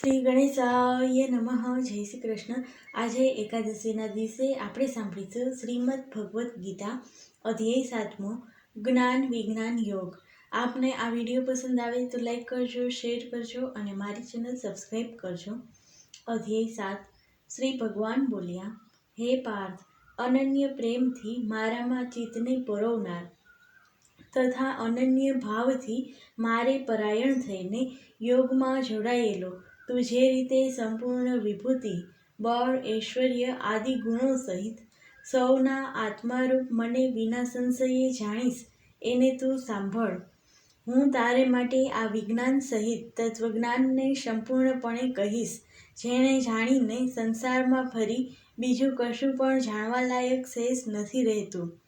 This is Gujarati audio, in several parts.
શ્રી ગણેશાય નમઃ. જય શ્રી કૃષ્ણ. આજે એકાદશીના દિવસે આપણે સાંભળીશું શ્રીમદ ભગવદ્ ગીતા, અધ્યાય સાતમો, જ્ઞાન વિજ્ઞાન યોગ. આપને આ વીડિયો પસંદ આવે તો લાઈક કરજો, શેર કરજો અને મારી ચેનલ સબસ્ક્રાઈબ કરજો. અધ્યાય સાત. શ્રી ભગવાન બોલ્યા, હે પાર્થ, અનન્ય પ્રેમથી મારામાં ચિત્તને પરોવનાર. તથા અનન્ય ભાવથી મારે પરાયણ થઈને યોગમાં જોડાયેલો. તું જે રીતે સંપૂર્ણ વિભૂતિ, બળ, ઐશ્વર્ય આદિ ગુણો સહિત સૌના આત્મારૂપ મને વિના સંશયે જાણીશ, એને તું સાંભળ. હું તારે માટે આ વિજ્ઞાન સહિત તત્વજ્ઞાનને સંપૂર્ણપણે કહીશ, જેણે જાણીને સંસારમાં ફરી બીજું કશું પણ જાણવા લાયક શેષ નથી રહેતું.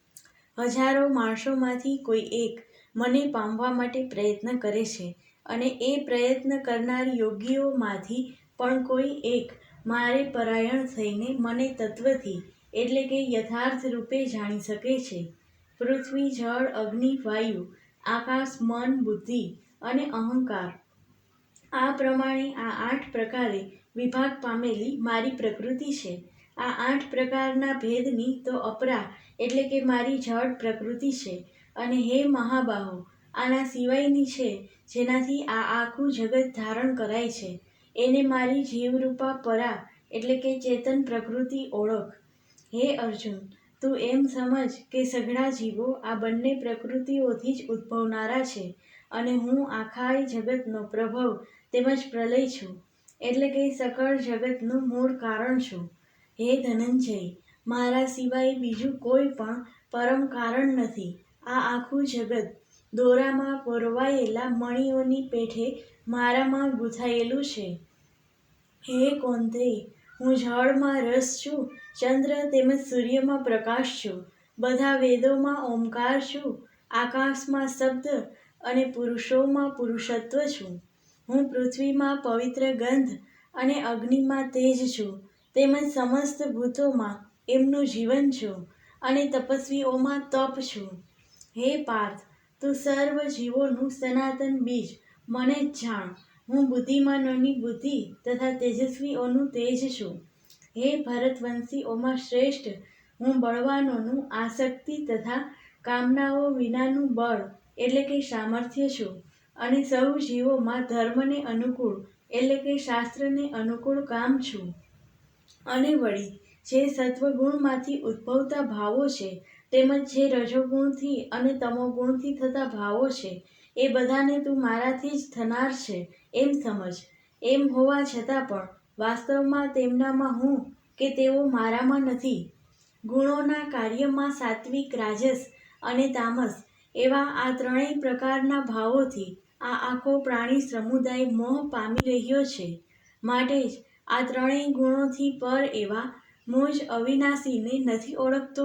હજારો માણસોમાંથી કોઈ એક મને પામવા માટે પ્રયત્ન કરે છે અને એ પ્રયત્ન કરનાર યોગીઓમાંથી પણ કોઈ એક, મારે પરાયણ થઈને મને તત્વથી, એટલે કે યથાર્થ રૂપે જાણી શકે છે. પૃથ્વી, જળ, અગ્નિ, વાયુ, આકાશ, મન, બુદ્ધિ અને અહંકાર. આ પ્રમાણે આ આઠ પ્રકારે વિભાગ પામેલી મારી પ્રકૃતિ છે. આ આઠ પ્રકારના ભેદની તો અપરા, એટલે કે મારી જળ પ્રકૃતિ છે. અને હે મહાબાહો આના સિવાયની છે, જેનાથી આ આખું જગત ધારણ કરાય છે. એને મારી જીવરૂપા પરા, એટલે કે ચેતન પ્રકૃતિ ઓળખ. હે અર્જુન, તું એમ સમજ કે સઘળા જીવો આ બંને પ્રકૃતિઓથી જ ઉદ્ભવનારા છે, અને હું આખા જગતનો પ્રભવ તેમજ પ્રલય છું, એટલે કે સકળ જગતનું મૂળ કારણ છું. હે ધનંજય, મારા સિવાય બીજું કોઈ પણ પરમ કારણ નથી. આ આખું જગત દોરામાં પરોવાયેલા મણીઓની પેઠે મારામાં ગૂંથાયેલું છે. હે કોંતે, હું જળમાં રસ છું, ચંદ્ર તેમજ સૂર્યમાં પ્રકાશ છું, બધા વેદોમાં ઓમકાર છું, આકાશમાં શબ્દ અને પુરુષોમાં પુરુષત્વ છું. હું પૃથ્વીમાં પવિત્ર ગંધ અને અગ્નિમાં તેજ છું, તેમજ સમસ્ત ભૂતોમાં એમનું જીવન છું અને તપસ્વીઓમાં તપ છું. હે પાર્થ તું સર્વ જીવોનું સનાતન બીજ, મને જ જાણ. હું બુદ્ધિમાનોની બુદ્ધિ તથા તેજસ્વીઓનું તેજ છું. હે ભરતવંશીઓમાં શ્રેષ્ઠ, હું બળવાનોનું આસક્તિ તથા કામનાઓ વિનાનું બળ, એટલે કે સામર્થ્ય છું. અને સૌ જીવોમાં ધર્મને અનુકૂળ, એટલે કે શાસ્ત્રને અનુકૂળ કામ છું. અને વળી જે સત્વગુણમાંથી ઉદ્ભવતા ભાવો છે, તેમજ જે રજોગુણથી અને તમોગુણથી થતા ભાવો છે, એ બધાને તું મારાથી જ થનાર છે, એમ સમજ. એમ હોવા છતાં પણ વાસ્તવમાં તેમનામાં હું કે તેઓ મારામાં નથી. ગુણોના કાર્યમાં સાત્વિક રાજસ અને તામસ એવા આ ત્રણેય પ્રકારના ભાવોથી આ આખો પ્રાણી સમુદાય મોહ પામી રહ્યો છે. માટે જ આ ત્રણેય ગુણોથી પર એવા મુજ અવિનાશીને નથી ઓળખતો?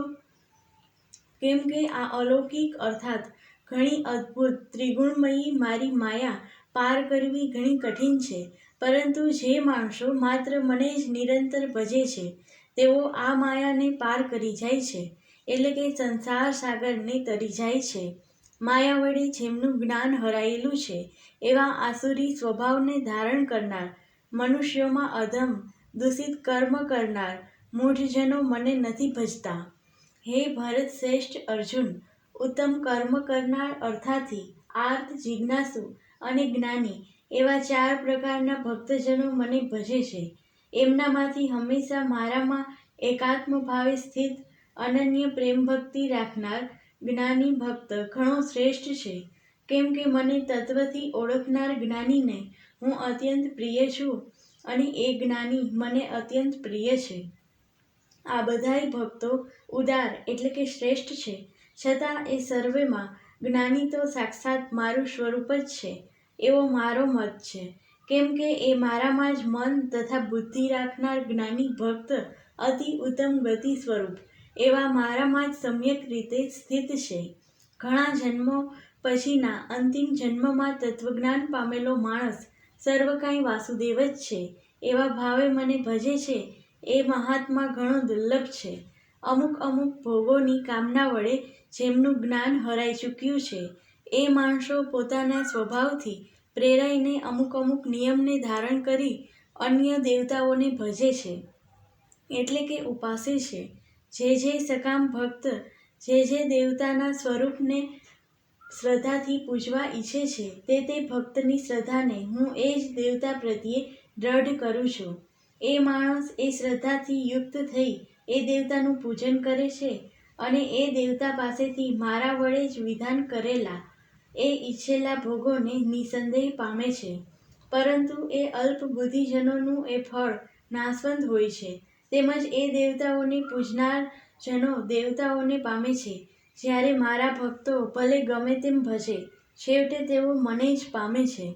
કેમ કે આ અલૌકિક અર્થાત ઘણી અદ્ભુત ત્રિગુણમયી મારી માયા પાર કરવી ઘણી કઠિન છે, પરંતુ જે માણસો માત્ર મને જ નિરંતર ભજે છે, તેઓ આ માયાને પાર કરી જાય છે, એટલે કે સંસાર સાગરને તરી જાય છે. માયા વડે જેમનું જ્ઞાન હરાયેલું છે, એવા આસુરી સ્વભાવને ધારણ કરનાર, મનુષ્યોમાં અધમ, દૂષિત કર્મ કરનાર મૂઢજનો મને નથી ભજતા. હે ભરત શ્રેષ્ઠ અર્જુન, ઉત્તમ કર્મ કરનાર અર્થાથી આર્થ જિજ્ઞાસુ અને જ્ઞાની એવા ચાર પ્રકારના ભક્તજનો મને ભજે છે. એમનામાંથી હંમેશા મારામાં એકાત્મ ભાવે સ્થિત અનન્ય પ્રેમ ભક્તિ રાખનાર જ્ઞાની ભક્ત ઘણો શ્રેષ્ઠ છે. કેમ કે મને તત્વથી ઓળખનાર જ્ઞાનીને હું અત્યંત પ્રિય છું અને એ જ્ઞાની મને અત્યંત પ્રિય છે. આ બધાય ભક્તો ઉદાર એટલે કે શ્રેષ્ઠ છે. છતાં એ સર્વેમાં જ્ઞાની તો સાક્ષાત મારું સ્વરૂપ જ છે. એવો મારો મત છે. કેમ કે એ મારામાં જ મન તથા બુદ્ધિ રાખનાર જ્ઞાની ભક્ત અતિ ઉત્તમ ગતિ સ્વરૂપ, એવા મારામાં જ સમ્યક રીતે સ્થિત છે. ઘણા જન્મો પછીના અંતિમ જન્મમાં તત્વજ્ઞાન પામેલો માણસ સર્વ કાંઈ વાસુદેવ જ છે. એવા ભાવે મને ભજે છે એ મહાત્મા ઘણો દુર્લભ છે. અમુક અમુક ભોગોની કામના વડે જેમનું જ્ઞાન હરાઈ ચૂક્યું છે. એ માણસો પોતાના સ્વભાવથી પ્રેરાઈને અમુક અમુક નિયમને ધારણ કરી અન્ય દેવતાઓને ભજે છે. એટલે કે ઉપાસે છે. જે જે સકામ ભક્ત, જે જે દેવતાના સ્વરૂપને શ્રદ્ધાથી પૂજવા ઈચ્છે છે, તે તે ભક્તની શ્રદ્ધાને હું એ જ દેવતા પ્રત્યે દ્રઢ કરું છું. એ માણસ એ શ્રદ્ધાથી યુક્ત થઈ એ દેવતાનું પૂજન કરે છે અને એ દેવતા પાસેથી મારા વડે જ વિધાન કરેલા એ ઈચ્છેલા ભોગોને નિસંદેહ પામે છે. પરંતુ એ અલ્પ બુદ્ધિજનોનું એ ફળ નાશવંત હોય છે. તેમજ એ દેવતાઓને પૂજનાર જનો દેવતાઓને પામે છે. જ્યારે મારા ભક્તો ભલે ગમે તેમ ભજે, છેવટે તેઓ મને જ પામે છે.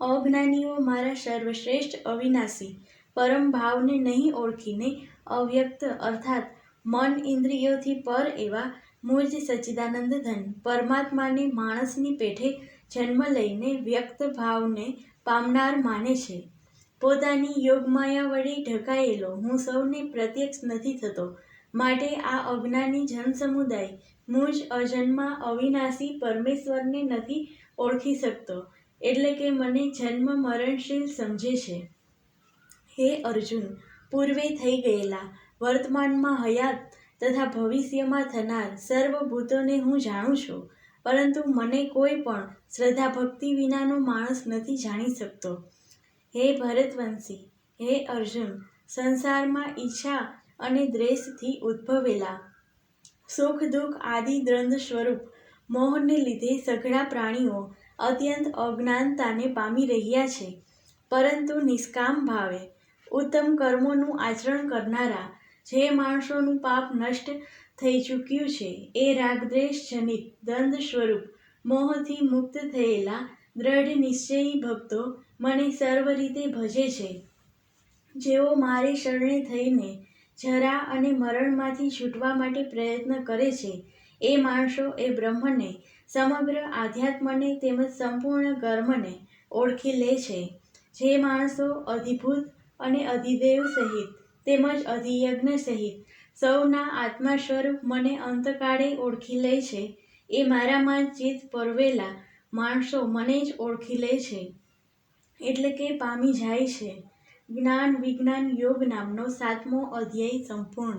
અજ્ઞાનીઓ મારા સર્વશ્રેષ્ઠ અવિનાશી, પરમ ભાવને નહીં ઓળખીને અવ્યક્ત, અર્થાત મન ઇન્દ્રિયોથી પર એવા મૂળ સચ્ચિદાનંદ ધન, પરમાત્માને માણસની પેઠે જન્મ લઈને વ્યક્ત ભાવને પામનાર માને છે. પોતાની યોગમાયા વડે ઢકાયેલો, હું સૌને પ્રત્યક્ષ નથી થતો. માટે આ અજ્ઞાની જનસમુદાય મુજ અજન્મા અવિનાશી પરમેશ્વરને નથી ઓળખી શકતો. એટલે કે મને જન્મ મરણશીલ સમજે છે. હે અર્જુન, પૂર્વે થઈ ગયેલા, વર્તમાનમાં હયાત તથા ભવિષ્યમાં થનાર સર્વ ભૂતોને હું જાણું છું, પરંતુ મને કોઈ પણ શ્રદ્ધા ભક્તિ વિનાનો માણસ નથી જાણી શકતો. હે ભરતવંશી, હે અર્જુન, સંસારમાં ઈચ્છા અને દ્વેષથી ઉદ્ભવેલા. સુખ દુઃખ આદિ દ્વંદ સ્વરૂપ, મોહને લીધે સઘળા પ્રાણીઓ અત્યંત અજ્ઞાનતાને પામી રહ્યા છે. પરંતુ નિષ્કામ ભાવે, ઉત્તમ કર્મોનું આચરણ કરનારા, જે માણસોનું પાપ નષ્ટ થઈ ચૂક્યું છે, એ રાગદ્વેષ જનિત દ્વંદ સ્વરૂપ, મોહથી મુક્ત થયેલા દ્રઢ નિશ્ચયી ભક્તો મને સર્વ રીતે ભજે છે. જેઓ મારી શરણે થઈને જરા અને મરણમાંથી છૂટવા માટે પ્રયત્ન કરે છે એ માણસો એ બ્રહ્મને સમગ્ર આધ્યાત્મને તેમજ સંપૂર્ણ કર્મને ઓળખી લે છે. જે માણસો અધિભૂત અને અધિદેવ સહિત તેમજ અધિયજ્ઞ સહિત સૌના આત્મા સ્વરૂપ મને અંતકાળે ઓળખી લે છે. એ મારામાં ચિત્ત પરવેલા માણસો મને જ ઓળખી લે છે. એટલે કે પામી જાય છે. જ્ઞાન વિજ્ઞાન યોગ નામનો સાતમો અધ્યાય સંપૂર્ણ.